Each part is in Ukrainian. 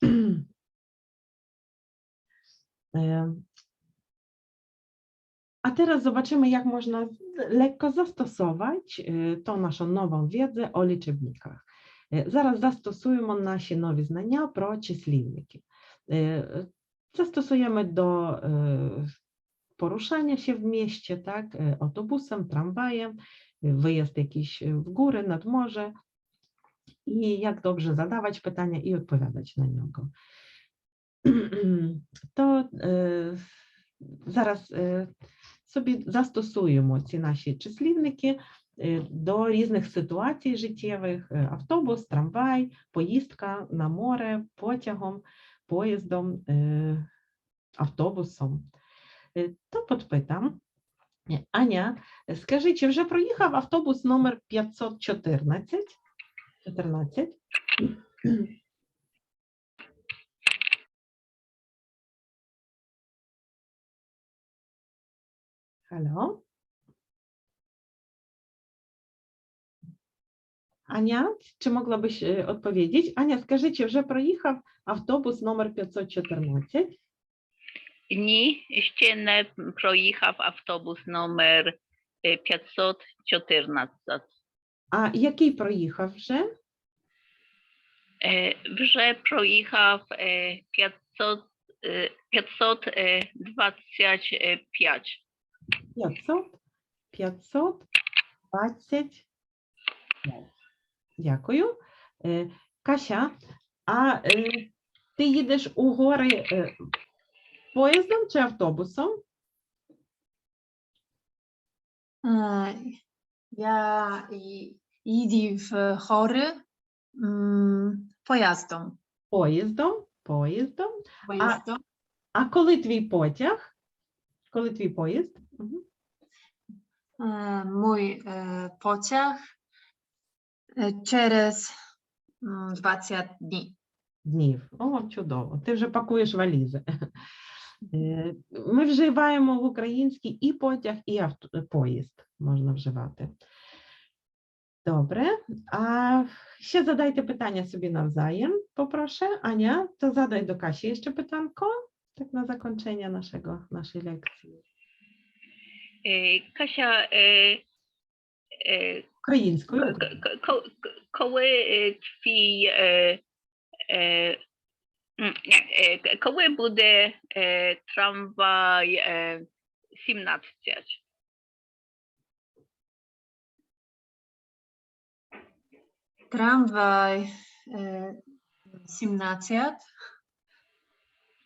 E, A teraz zobaczymy, jak można lekko zastosować e, tą naszą nową wiedzę o liczebnikach. Е, Зараз застосуємо наші нові знання про числівники. Е, Zastosujemy do e, poruszania się w mieście, tak, e, autobusem, tramwajem, e, wyjazd jakiś e, w góry, nad morze i jak dobrze zadawać pytania i odpowiadać na niego. To зараз е, собі застосуємо ці наші числівники е, до різних ситуацій життєвих: е, автобус, трамвай, поїздка на море, потягом, поїздом, автобусом. То підпитам. Е, Аня, скажи, чи вже проїхав автобус номер 514? 14? Halo? Ania, czy mogłabyś e, odpowiedzieć? Ania, скажи, чи вже проїхав автобус номер 514? Ні, ще не проїхав автобус номер е, 514. А який проїхав вже? Е, Вже проїхав е, 500, е, 525. 500, 525. Дякую. Е, Кася, а е, ти їдеш у гори е, поїздом чи автобусом? Е, Я їду в гори поїздом. Поїздом, поїздом. Поїздом. А коли твій потяг? Коли твій поїзд? Е, потяг е, через 20 днів. Днів. О, чудово. Ти вже пакуєш валізи. Ми вживаємо в українській і потяг, і авто, поїзд можна вживати. Добре. А ще задайте питання собі навzajem, попроszę. Ania, to zadaj do Kasi jeszcze pytanko, tak na zakończenie naszego, naszej lekcji. Е, Кася, е, е, Українською. к- к- ко- к- коли е, твій е, е, м, ні, е, к- коли буде е, трамвай е, 17? Трамвай е, 17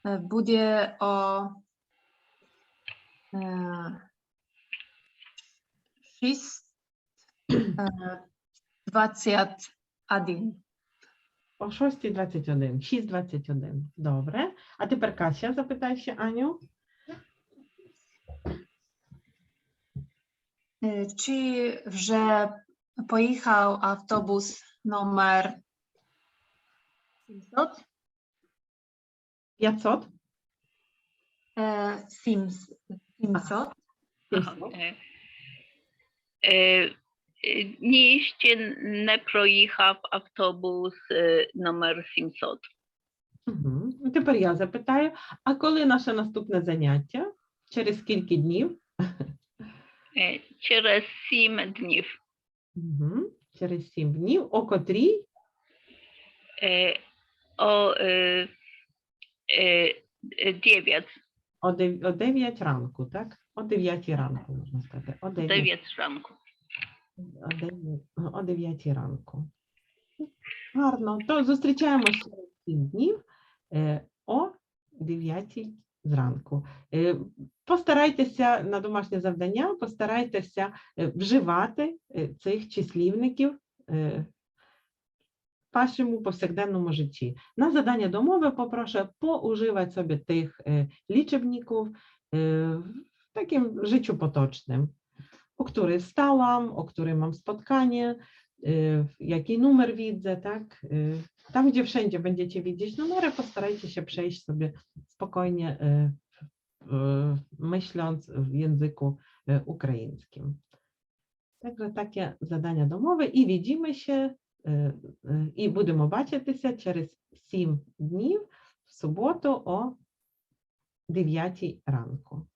е, буде о е, 6 е, 21. О 6.21, 6.21. Добре. А тепер Кася, запитай ще Аню. Е, Чи вже поїхав автобус номер 700? 500? Е, сім- 700? Ага, 500. е, е, е, Ні, ще не проїхав автобус е, номер 700. Угу. Тепер я запитаю, а коли наше наступне заняття? Через скільки днів? Е, Через 7 днів. Угу. Через 7 днів. О котрій? Е, О е, е, 9, О 9, о 9 ранку, так? О 9 ранку, можна сказати. О 9, 9 ранку. о 9, о 9 ранку. Гарно. То зустрічаємося через 7 днів е, о 9 зранку. Е, Постарайтеся на домашнє завдання, постарайтеся е, вживати е, цих числівників е, в вашому повсякденному житті. На задання до mowy poproszę poużywać sobie tych e, liczebników e, w takim życiu potocznym, o który stałam, o którym mam spotkanie, e, jaki numer widzę, tak? E, Tam, gdzie wszędzie będziecie widzieć numery, postarajcie się przejść sobie spokojnie, e, myśląc w języku e, ukraińskim. Także takie zadania domowe i widzimy się е, е, і будемо бачитися через 7 днів в суботу о 9 ранку.